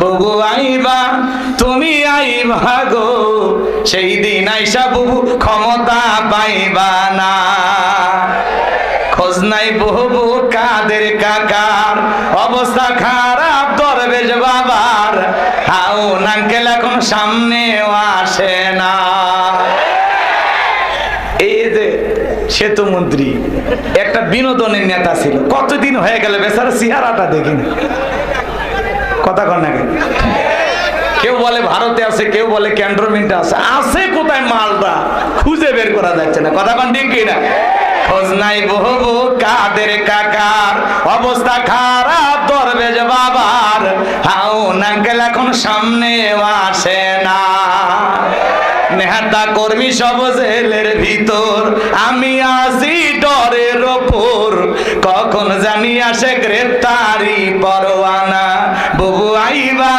বুবু আইবা, তুমি আইবা গো। সেই দিন আইসা বুবু ক্ষমতা পাইবা না। খোঁজ নাই বহু কাদের কাকার। অবস্থা খারাপ দরবেশ বাবার। হাউ নাঙ্কেল এখন সামনেও আসে না। এই যে সেতু মন্ত্রী, একটা বিনোদনের নেতা ছিল। কতদিন হয়ে গেল বেচারা চেহারাটা দেখিনি। কথা কর না কেউ বলে ভারতে আছে, কেউ বলে ক্যান্টনমেন্টে আছে। আছে কোথায় মালটা খুঁজে বের করা যাচ্ছে না। কথা কন ঠিক না খোঁজ নাই বহু কাদের কাকার। অবস্থা খারাপ, দরবেশ বাবার। হাউ নাঙ্কেল এখন সামনে আসে না। নেহাতা কর্মী সব জেলের ভিতর। আমি আসি ডরের ওপর। কখন জানি আসে গ্রেপ্তারি পরোয়ানা। বুবু আইবা,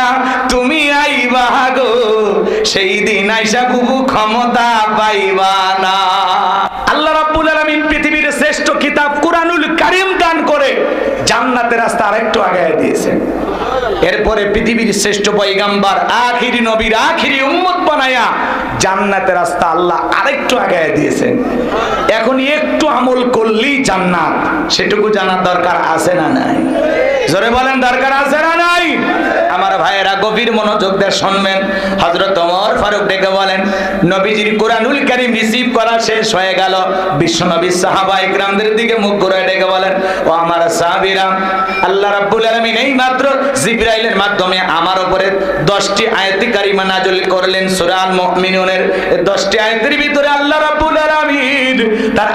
তুমি আইবা গো। সেই দিন আইসা বুবু ক্ষমতা পাইবা না। আল্লাহ রাব্বুল আলামিন পৃথিবীর শ্রেষ্ঠ কিতাব কুরআনুল কারীম দান করে জান্নাতের রাস্তা আরেকটু আগায় দিয়েছেন এরপরে পৃথিবীর শ্রেষ্ঠ পয়গাম্বার, আখিরি নবীর আখিরি উম্মত বানায়া জান্নাতের রাস্তা আল্লাহ আরেকটু আগায় দিয়েছেন। এখন একটু আমল করলেই জান্নাত, সেটুকু জানার দরকার আছে না নাই? জোরে বলেন, দরকার আছে না নাই? আমার ভাইয়েরা গভীর মনোযোগ দিয়ে শুনবেন। হযরত ওমর ফারুক ডেকে বলেন, নবীজির কোরআনুল কারীম রিসিভ করা শেষ হয়ে গেল। বিশ্বনবী সাহাবা ইকরামদের দিকে মুখ ঘুরে ডেকে বলেন, ও আমার সাহাবীরা, আল্লাহ রাব্বুল আলামিন এই মাত্র জিবরাইলের মাধ্যমে আমার উপরে 10টি আয়াতি কারিমা নাযিল করলেন। সূরা আল মুমিনুনের 10টি আয়াতের ভিতরে আল্লাহ রাব্বুল আলামিন তার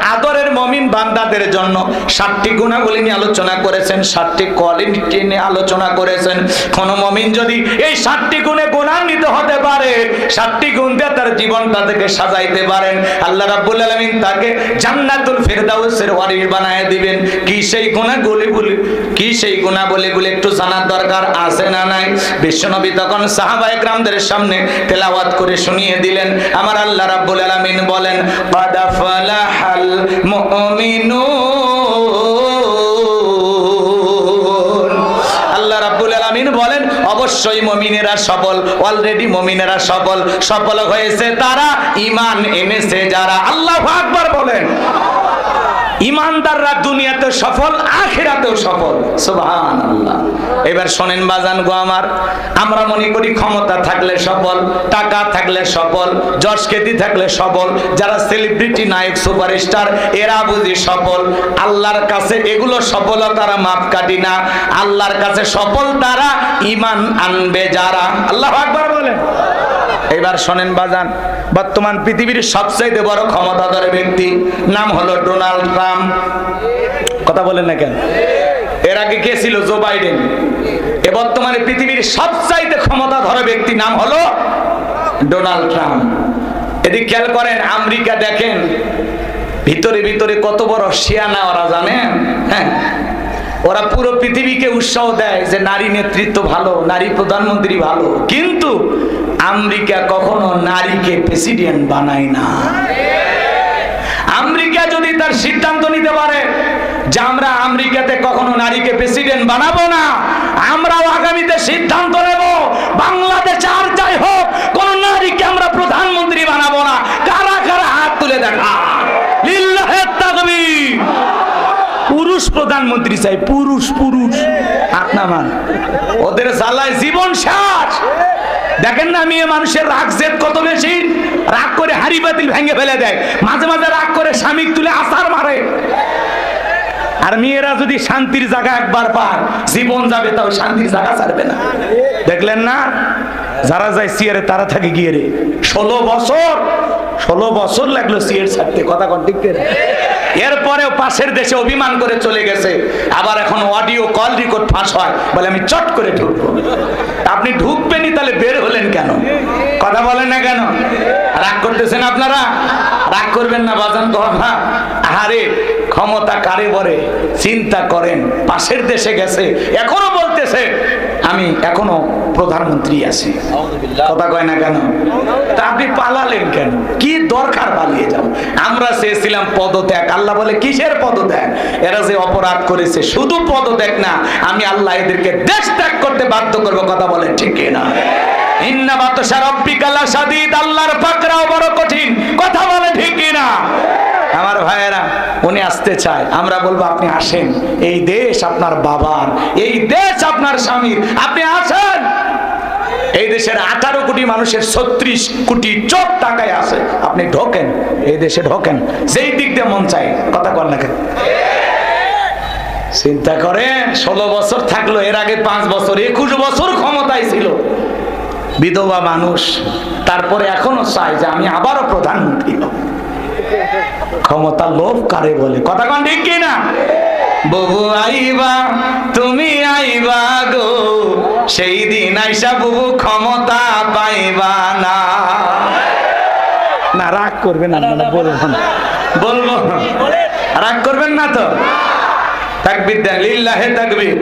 বান্দাদের জন্য সাতটি গুণাগুলি নিয়ে আলোচনা করেছেন, সাতটি কোয়ালিটি নিয়ে আলোচনা করেছেন। কোন মমিন যদি এই সাতটি গুণে গুণান্বিত হতে পারে, সাতটি গুণ দিয়ে তার জীবনটা থেকে সাজাইতে পারেন। আল্লাহ রাব্বুল আলামিন তাকে জান্নাতুল ফেরদাউসের ওয়ারিশ বানায় দিবেন। কি সেই গুণাগুলি বলি কি সেই গুণাবলীগুলি একটু জানার দরকার আছে না নাই? বিশ্বনবী তখন সাহাবা একরামদের সামনে তেলাওয়াত করে শুনিয়ে দিলেন। আমার আল্লাহ রাব্বুল আলামিন বলেন, কাদ ফালাহা আল্লাহ বলেন, অবশ্যই মুমিনেরা সফল অলরেডি মুমিনেরা সফল। সফল হয়েছে তারা, ঈমান এনেছে যারা। আল্লাহু আকবার বলেন। ইমানদাররা দুনিয়াতে সফল, আখেরাতেও সফল। সুবহানাল্লাহ। এবার শোনেন বাজান গো আমার, আমরা মনে করি ক্ষমতা থাকলে সফল টাকা থাকলে সফল যশ খ্যাতি থাকলে সফল যারা সেলিব্রিটি নায়ক সুপারস্টার এরা বুঝি সফল আল্লাহর কাছে এগুলো সফলতার মাপকাঠি না, আল্লাহর কাছে সফল তারা ইমান আনবে যারা। আল্লাহ আকবার বলেন। এবার শোনেন বাজান, বর্তমান পৃথিবীর সবচাইতে বড় ক্ষমতাধর ব্যক্তি, নাম হলো ডোনাল্ড ট্রাম্প। কথা বলেন না কেন? এর আগে কে ছিল? Joe Biden. এ বর্তমানে পৃথিবীর সবচাইতে ক্ষমতাধর ব্যক্তি নাম হলো ডোনাল্ড ট্রাম্প। এদিক খেয়াল করেন, আমেরিকা দেখেন, ভিতরে ভিতরে কত বড় শিয়ানা ওরা জানেন? হ্যাঁ। ওরা পুরো পৃথিবীকে উৎসাহ দেয় যে নারী নেতৃত্ব ভালো, নারী প্রধানমন্ত্রী ভালো। কিন্তু আমেরিকা কখনো নারীকে প্রেসিডেন্ট বানায় না। আমেরিকা যদি তার সিদ্ধান্ত নিতে পারে যে আমরা আমেরিকাতে কখনো নারীকে প্রেসিডেন্ট বানাবো না, আমরাও আগামীতে সিদ্ধান্ত নেব, বাংলাদেশে আর যাই হোক, কোন নারীকে আমরা প্রধানমন্ত্রী বানাবো না। কারা কারা হাত তুলে দেখা পুরুষ প্রধানমন্ত্রী চাই, পুরুষ পুরুষ। আপনার ওদের জ্বালায় জীবন শেষ দেখেন না মেয়ে মানুষের রাগ জেদ কত বেশি? রাগ করে হাড়ি বাতিল ভেঙে ফেলে দেয়। মাঝে মাঝে রাগ করে স্বামী তুলে আসার মারে। আর মেয়েরা যদি শান্তির জায়গা একবার পায়, জীবন যাবে, তাও শান্তির জায়গা ছাড়বে না। দেখলেন না? যারা যায় সিয়ারে, তারা থাকে গিয়ে রে। ষোলো বছর ষোলো বছর লাগল সিয়ার ছাড়তে, কথা কন ঠিক? এরপরেও পাশের দেশে অভিমান করে চলে গেছে। আবার এখন অডিও কল রেকর্ড ফাঁস হয়। বলে, আমি চট করে ঢুকবো। আপনি ঢুকবেনই, তাহলে বের হলেন কেন? কথা বলেন না কেন? রাগ করতেছেন আপনারা? রাগ করবেন না বাজান কথা আরে ক্ষমতা কারে বলে চিন্তা করেন পাশের দেশে গেছে এখনও বলতেছে আমি এখনও প্রধানমন্ত্রী আছি। কথা কয় না কেন? তা আপনি পালালেন কেন? কি দরকার পালিয়ে যাও আমরা চেয়েছিলাম পদত্যাগ। আল্লাহ বলে কিসের পদত্যাগ? এরা যে অপরাধ করেছে শুধু পদত্যাগ না আমি আল্লাহ এদেরকে দেশ ত্যাগ করতে বাধ্য করব কথা বলে ঠিক না ইন্না বাতশা রব্বিকাল্লা সাদিদ আল্লাহর পাকড়াও বড় কঠিন। কথা বলে ঠিক না আমার ভাইয়েরা, উনি আসতে চায়। আমরা বলব, আপনি আসেন। এই দেশ আপনার বাবার, এই দেশ আপনার স্বামীর। আপনি আসেন। এই দেশের আঠারো কোটি মানুষের ছত্রিশ কোটি চোখ টাকায় আছে। আপনি ঢোকেন, এই দেশে ঢোকেন। যেই দিক দিয়ে মন চাই কথা কর না কেন? চিন্তা করেন, ষোলো বছর থাকল, এর আগে পাঁচ বছর, একুশ বছর ক্ষমতায় ছিল। বিধবা মানুষ, তারপরে এখনও চাই যে আমি আবারও প্রধানমন্ত্রী হব। ক্ষমতা লোভ কারে বলে? কথা কন ঠিক কিনা? ববু আইবা, তুমি আইবা গো, সেই দিন আইসা বুবু ক্ষমতা পাইবা না। না, রাগ করবেন আপনারা বলব না। বলব রাগ করবেন না তো? তাকবির দেন, লিল্লাহে তাকবির।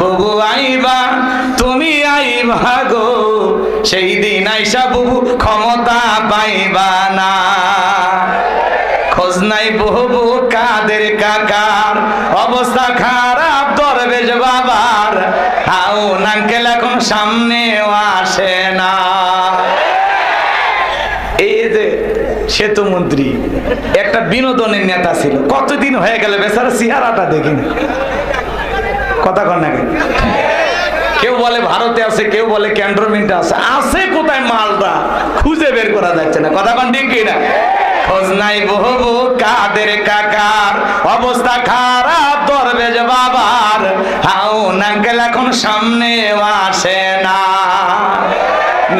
বুবু আইবা, তুমি আইবা গো। সেই দিন আইসা বুবু ক্ষমতা পাইবা না। খোঁজ নাই বহু কাদের কাকার। অবস্থা খারাপ দরবেশ বাবার। হাউ নাঙ্কেল এখন সামনেও আসে না। এই যে সেতু মন্ত্রী, একটা বিনোদনের নেতা ছিল। কতদিন হয়ে গেল বেচারা চেহারাটা দেখিনি কথা কর নাকি কেউ বলে ভারতে আছে, কেউ বলে ক্যান্টনমেন্টে আছে। আছে কোথায় মালটা খুঁজে বের করা যাচ্ছে না। কথা কন ঠিক কিনা? খোঁজ নাই বহু কাদের কাকার। অবস্থা খারাপ দরবেজ বাবার। না গেল এখন সামনে আসে না।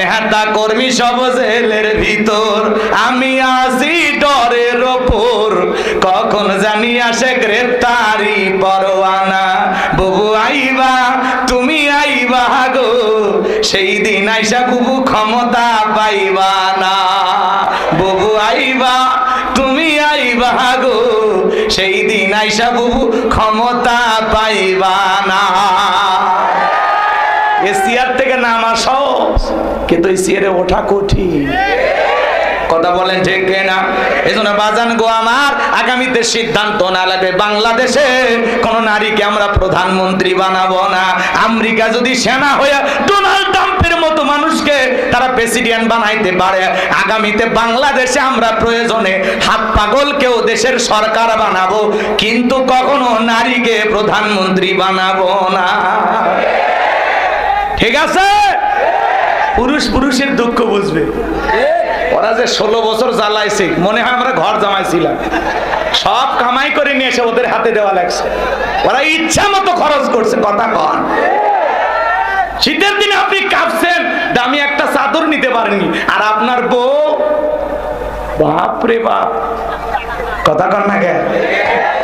নেহাতা কর্মী সব জেলের ভিতর। আমি আসি ডরের ওপর। কখন জানি আসে গ্রেপ্তারি পরোয়ানা। বুবু আইবা, তুমি আইবা গো। সেই দিন আইসা বুবু ক্ষমতা পাইবা না। বুবু আইবা, তুমি আইবা গো। সেই দিন আইসা বুবু ক্ষমতা পাইবা না। কিন্তু এই ওঠা কঠিন। কথা বলেন ঠিক না এই জন্য বাজান গো আমার, আগামীতে সিদ্ধান্ত না লাগবে। বাংলাদেশে কোন নারীকে আমরা প্রধানমন্ত্রী বানাবো না। আমেরিকা যদি সেনা হয়ে ডোনাল্ড ট্রাম্পের মতো মানুষকে তারা প্রেসিডেন্ট বানাইতে পারে, আগামীতে বাংলাদেশে আমরা প্রয়োজনে হাত পাগলকেও দেশের সরকার বানাবো, কিন্তু কখনো নারীকে প্রধানমন্ত্রী বানাবো না। ঠিক আছে? পুরুষ পুরুষের দুঃখ বুঝবে। ওরা যে ষোলো বছর জ্বালাইছে, মনে হয় আমরা ঘর জামাইছিলাম। সব কামাই করে নিয়ে এসে ওদের হাতে দেওয়া লাগছে। ওরা ইচ্ছা মতো খরচ করছে, কথা কন। শীতের দিনে আপনি কাঁপছেন, দামি একটা চাদর নিতে পারেননি। আর আপনার বউ বাপ রে বাপ। কথা কন না কে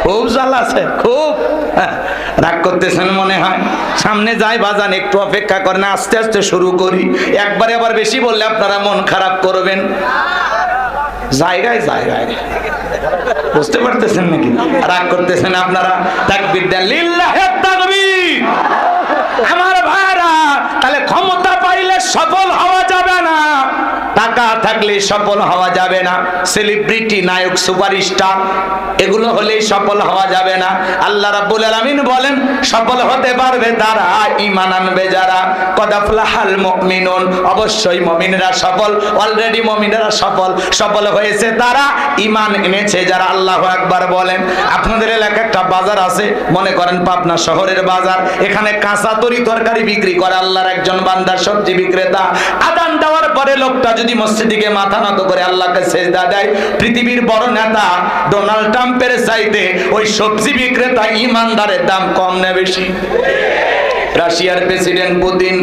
খুব জ্বালাছে খুব। হ্যাঁ, রাগ করতেছেন মনে হয়। সামনে যাই বাজান একটু অপেক্ষা করেন আস্তে আস্তে শুরু করি। একবারে আবার বেশি বললে আপনারা মন খারাপ করবেন। জায়গায় জায়গায়। বুঝতে পারতেছেন নাকি? রাগ করতেছেন আপনারা। তাকবীর। দেন তাকবীর আমার ভাইরা তাহলে ক্ষমতা পাইলে সফল হওয়া যাবে না টাকা থাকলে সফল হওয়া যাবে না। সেলিব্রিটি নায়ক সুপারস্টার এগুলো হলেই সফল হওয়া যাবে না। আল্লাহ রাব্বুল আলামিন বলেন, সফল হতে পারবে তারা, ঈমান আনবে যারা। কদাফলাহাল মুমিনুন, অবশ্যই মুমিনরা সফল অলরেডি মুমিনরা সফল। সফল হয়েছে তারা, ঈমান এনেছে যারা, আল্লাহু আকবার বলেন। আপনাদের এলাকায় একটা বাজার আছে, মনে করেন পাবনা শহরের বাজার। এখানে কাঁচা তরি তরকারি বিক্রি করে আল্লাহর একজন বান্দার সবজি বিক্রেতা। আদান দেওয়ার পরে লোকটা যদি মসজিদিকে মাথা নত করে আল্লাহকে সেজদা দেয়। পৃথিবীর বড় নেতা ডোনাল্ড ট্রাম্পের চাইতে ওই সবজি বিক্রেতা ইমানদারের দাম কম না বেশি? রাশিয়ার প্রেসিডেন্ট পুতিন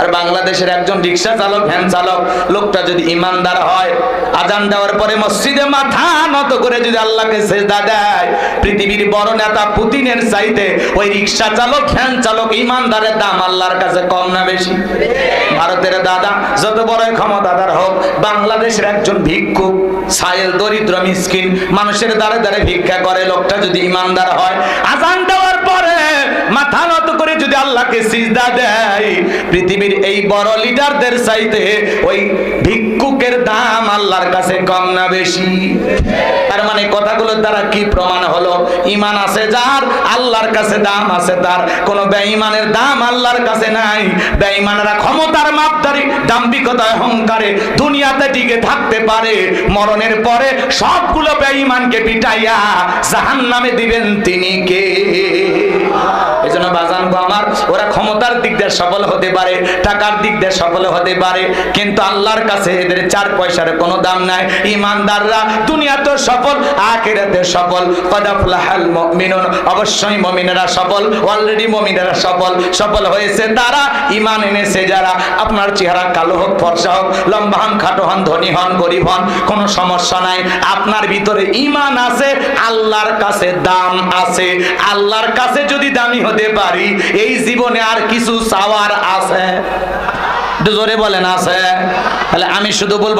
আর বাংলাদেশের একজন রিক্সা চালক, ভ্যান চালক, লোকটা যদি ইমানদার হয়, আজান দেওয়ার পরে মসজিদে মাথা নত করে যদি আল্লাহকে সেজদা দেয়, পৃথিবীর বড় নেতা পুতিনের চাইতে ওই রিক্সা চালক, ভ্যান চালক ইমানদারের দাম আল্লাহর কাছে কম না বেশি? ভারতের দাদা, যত বড় ক্ষমতাদার হোক, বাংলাদেশের একজন ভিক্ষুক, সায়েল দরিদ্র মিসকিন, মানুষের দ্বারে দ্বারে ভিক্ষা করে, লোকটা যদি ইমানদার হয়, আজান দেওয়ার পরে মাথা নত করে যদি আল্লাহকে সিজদা দেয় পৃথিবীর এই বড় লিডারদের চাইতে ওই দাম আল্লাহর কাছে কম না বেশি। তার মানে কথাগুলো দ্বারা কি প্রমাণ হলো? ইমান আছে যার, আল্লাহর কাছে দাম আছে তার। কোন বেঈমানের দাম আল্লাহর কাছে নাই। ক্ষমতার মাপদারি অহংকারে দুনিয়াতে টিকে থাকতে পারে। মরণের পরে সবগুলো বেঈমানকে পিটাইয়া দিবেন তিনি কে? বাজান আমার, ওরা ক্ষমতার দিক দিয়ে সফল হতে পারে, টাকার দিক দিয়ে সফল হতে পারে, কিন্তু আল্লাহর কাছে এদের চার পয়সার কোনো দাম নাই। ইমানদাররা দুনিয়াতে সফল, আখিরাতে সফল। কদাফলাহাল মুমিনুন, অবশ্যই মুমিনেরা সফল অলরেডি মুমিনেরা সফল। সফল হয়েছে তারা ইমান এনেছে যারা। আপনার চেহারা কালো হোক, ফর্সা হোক, লম্বা হন, খাটো হন, ধনী হন, গরিব হন, কোনো সমস্যা নাই। আপনার ভিতরে ইমান আছে, আল্লাহর কাছে দাম আছে। আল্লাহর কাছে যদি দামি হতে পারি, এই জীবনে আর কিছু চাওয়ার আছে? জোরে বলেন, আছে? তাহলে আমি শুধু বলব